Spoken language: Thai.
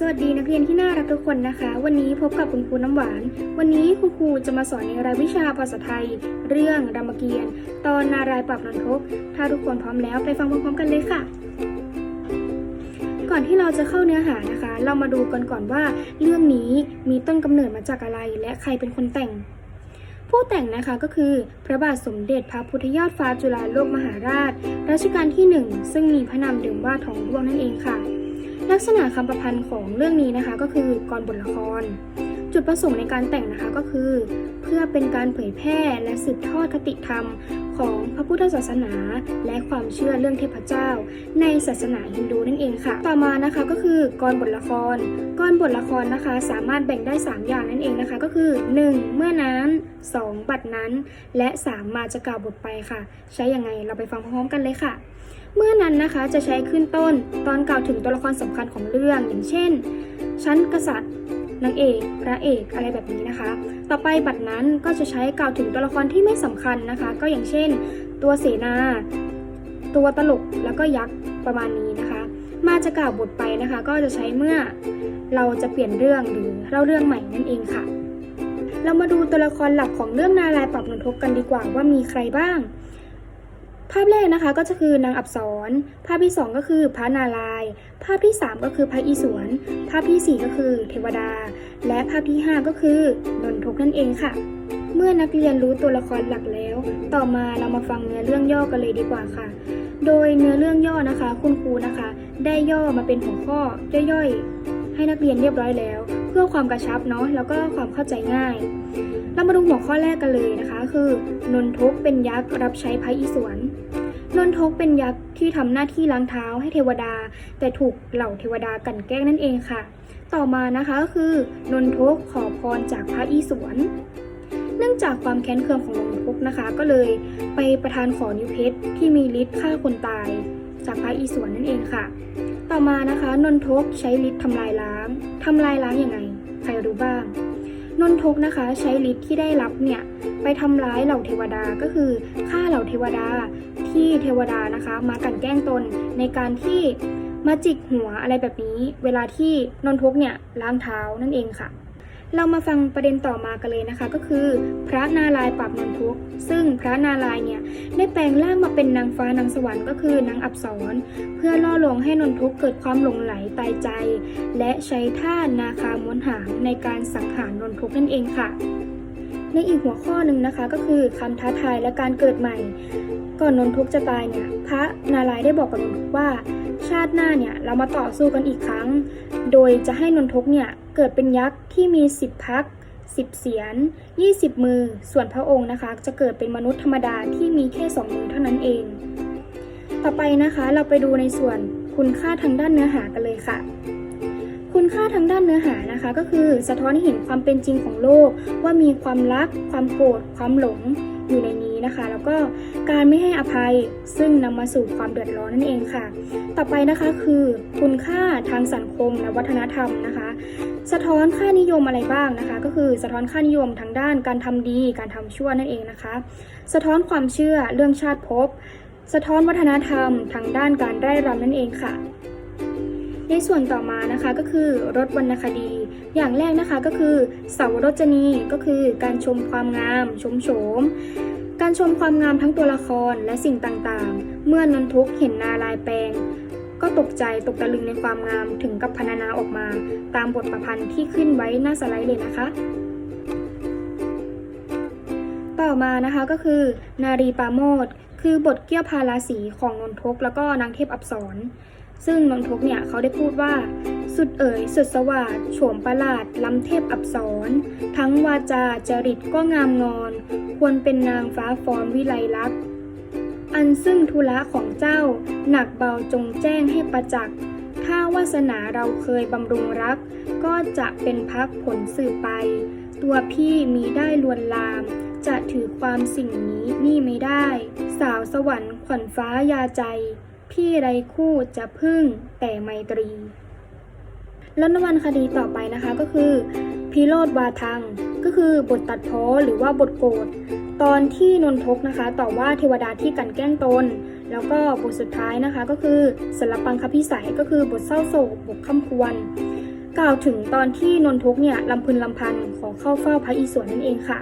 สวัสดีนักเรียนที่น่ารักทุกคนนะคะ วันนี้พบกับคุณครูน้ำหวาน วันนี้คุณครูจะมาสอนในรายวิชาภาษาไทย เรื่องรามเกียรติ์ตอนนารายปรับนนทกถ้าทุกคนพร้อมแล้วไปฟังพร้อมๆกันเลยค่ะ ก่อนที่เราจะเข้าเนื้อหานะคะ เรามาดูกันก่อนว่า เรื่องนี้มีต้นกำเนิดมาจากอะไรและใครเป็นคนแต่ง ผู้แต่งนะคะก็คือพระบาทสมเด็จพระพุทธยอดฟ้าจุฬาโลกมหาราชรัชกาลที่หนึ่งซึ่งมีพระนามเดิมว่าทองร่วงนั่นเองค่ะ ลักษณะคำประพันธ์ของเรื่องนี้นะคะ ก็คือกรบทละคร จุดประสงค์ในการแต่งนะคะก็คือ เพื่อเป็นการเผยแพร่และสืบทอดคติธรรมของพระพุทธศาสนา และความเชื่อเรื่องเทพเจ้า ในศาสนาฮินดูนั่นเองค่ะ ต่อมานะคะก็คือกรบทละครกรบทละครนะคะ สามารถแบ่งได้ 3 อย่างนั่นเองนะคะ ก็คือ 1. เมื่อนั้น 2. บัดนั้น และ 3 มาจะกล่าวบทไปค่ะ ใช้ยังไงเราไปฟังพร้อมกันเลยค่ะ เมื่อนั้นนะคะจะใช้ขึ้นต้นตอนกล่าวถึงตัวละครสำคัญของเรื่องอย่างเช่น ชั้นกษัตริย์นางเอกพระเอกอะไรแบบนี้นะคะ ต่อไปบัดนั้นก็จะใช้กล่าวถึงตัวละครที่ไม่สำคัญนะคะ ก็อย่างเช่น ตัวเสนา ตัวตลกแล้วก็ยักษ์ประมาณนี้นะคะ มาจะกล่าวบทไปนะคะ ก็จะใช้เมื่อเราจะเปลี่ยนเรื่องหรือเล่าเรื่องใหม่นั่นเองค่ะ เรามาดูตัวละครหลักของเรื่องนารายปรับนนทกกันดีกว่าว่ามีใครบ้าง ภาพแรกนะคะก็จะคือนางอับสร ภาพที่ 2 ก็คือพระนารายณ์ ภาพที่ 3 ก็คือพระอิศวร ภาพทีสี่ 4 ก็คือเทวดา และภาพที่ 5 ก็คือนนทกนั่นเองค่ะ เมื่อนักเรียนรู้ตัวละครหลักแล้ว ต่อมาเรามาฟังเนื้อเรื่องย่อกันเลยดีกว่าค่ะ โดยเนื้อเรื่องย่อนะคะ คุณครูนะคะ ได้ย่อมาเป็นหัวข้อย่อยๆ ให้นักเรียนเรียบร้อยแล้ว เพื่อความกระชับเนาะแล้วก็ความเข้าใจง่าย เรามาดูหัวข้อแรกกันเลยนะคะ คือนนทกเป็นยักษ์รับใช้พระอิศวร นนทกเป็นยักษ์ที่ทำหน้าที่ล้างเท้าให้เทวดา แต่ถูกเหล่าเทวดากันแกล้งนั่นเองค่ะ ต่อมานะคะก็คือนนทกขอพรจากพระอิศวรเนื่องจากความแค้นเคืองของนนทกนะคะ ก็เลยไปประทานขอนิ้วเพชรที่มีฤทธิ์ฆ่าคนตาย จากพระอิศวรนั่นเองค่ะ ต่อมานะคะนนทกใช้ฤทธิ์ทำลายล้างทำลายล้างยังไงใครรู้บ้างนนทกนะคะใช้ฤทธิ์ที่ได้รับเนี่ยไปทำร้ายเหล่าเทวดาก็คือฆ่าเหล่าเทวดา ที่เทวดานะคะ มากลันแกล้งตนในการที่มาจิกหัวอะไรแบบนี้ เวลาที่นนทกเนี่ยล้างเท้านั่นเองค่ะ เรามาฟังประเด็นต่อมากันเลยนะคะ ก็คือ พระนารายปราบนนทก ซึ่งพระนารายเนี่ยได้แปลงร่างมาเป็นนางฟ้านางสวรรค์ก็คือนางอับสรเพื่อล่อลวงให้นนทกเกิดความหลงไหลตายใจ และใช้ท่านาคาม้วนหางในการสังหารนนทกนั่นเองค่ะ ในอีกหัวข้อหนึ่งนะคะก็คือคำท้าทายและการเกิดใหม่ ก่อนนนทุกจะตายเนี่ยพระนารายได้บอกกับนนทกว่า ชาติหน้าเนี่ยเรามาต่อสู้กันอีกครั้ง โดยจะให้นนทุกเนี่ยเกิดเป็นยักษ์ที่มี 10 พัก 10 เสียน 20 มือ ส่วนพระองค์นะคะ จะเกิดเป็นมนุษย์ธรรมดาที่มีแค่2มือเท่านั้นเอง ต่อไปนะคะเราไปดูในส่วนคุณค่าทางด้านเนื้อหากันเลยค่ะ คุณค่าทางด้านเนื้อหานะคะ ก็คือสะท้อนให้เห็นความเป็นจริงของโลก ว่ามีความรัก ความโกรธ ความหลงอยู่ในนี้นะคะ แล้วก็การไม่ให้อภัยซึ่งนำมาสู่ความเดือดร้อนนั่นเองค่ะ ต่อไปนะคะคือคุณค่าทางสังคมและวัฒนธรรมนะคะ สะท้อนค่านิยมอะไรบ้างนะคะ ก็คือสะท้อนค่านิยมทางด้านการทำดี การทำชั่วนั่นเองนะคะ สะท้อนความเชื่อเรื่องชาติภพสะท้อนวัฒนธรรมทางด้านการไร้รำนั่นเองค่ะ ในส่วนต่อมานะคะก็คือรถวรรณคดี อย่างแรกนะคะก็คือสาวรจนีก็คือการชมความงาม ชมโฉม การชมความงามทั้งตัวละครและสิ่งต่างๆ เมื่อนนทุกเห็นนาลายแปลง ก็ตกใจตกตะลึงในความงามถึงกับพรรณนาออกมา ตามบทประพันธ์ที่ขึ้นไว้หน้าสไลด์เลยนะคะ ต่อมานะคะก็คือ นารีปาโมดคือบทเกี่ยวพาราสีของนนทกแล้วก็นางเทพอับสร ซึ่งนนทกเนี่ยเขาได้พูดว่า สุดเอ๋ยสุดสวัสดโฉมประหลาดล้ำเทพอับสรทั้งวาจาจริตก็งามงอน ควรเป็นนางฟ้าฟอนวิไลลักษณ์อันซึ่งธุระของเจ้า หนักเบาจงแจ้งให้ประจักษ์ถ้าวาสนาเราเคยบำรุงรัก ก็จะเป็นพักผลสืบไป ตัวพี่มีได้ลวนลาม จะถือความสิ่งนี้นี่ไม่ได้ สาวสวรรค์ขวัญฟ้ายาใจ พี่ไรคู่จะพึ่งแต่ไมตรีแล้วนวรรณคดีต่อไปนะคะก็คือพิโรธวาทัง ก็คือบทตัดพ้อหรือว่าบทโกรธตอนที่นนทกนะคะต่อว่าเทวดาที่กันแกล้งตน แล้วก็บทสุดท้ายนะคะก็คือสลับปังคพิสัยก็คือบทเศร้าโศกบทข้าควร กล่าวถึงตอนที่นนทกเนี่ยลำพึงลำพันขอเข้าเฝ้าพระอิศวรนั่นเองค่ะ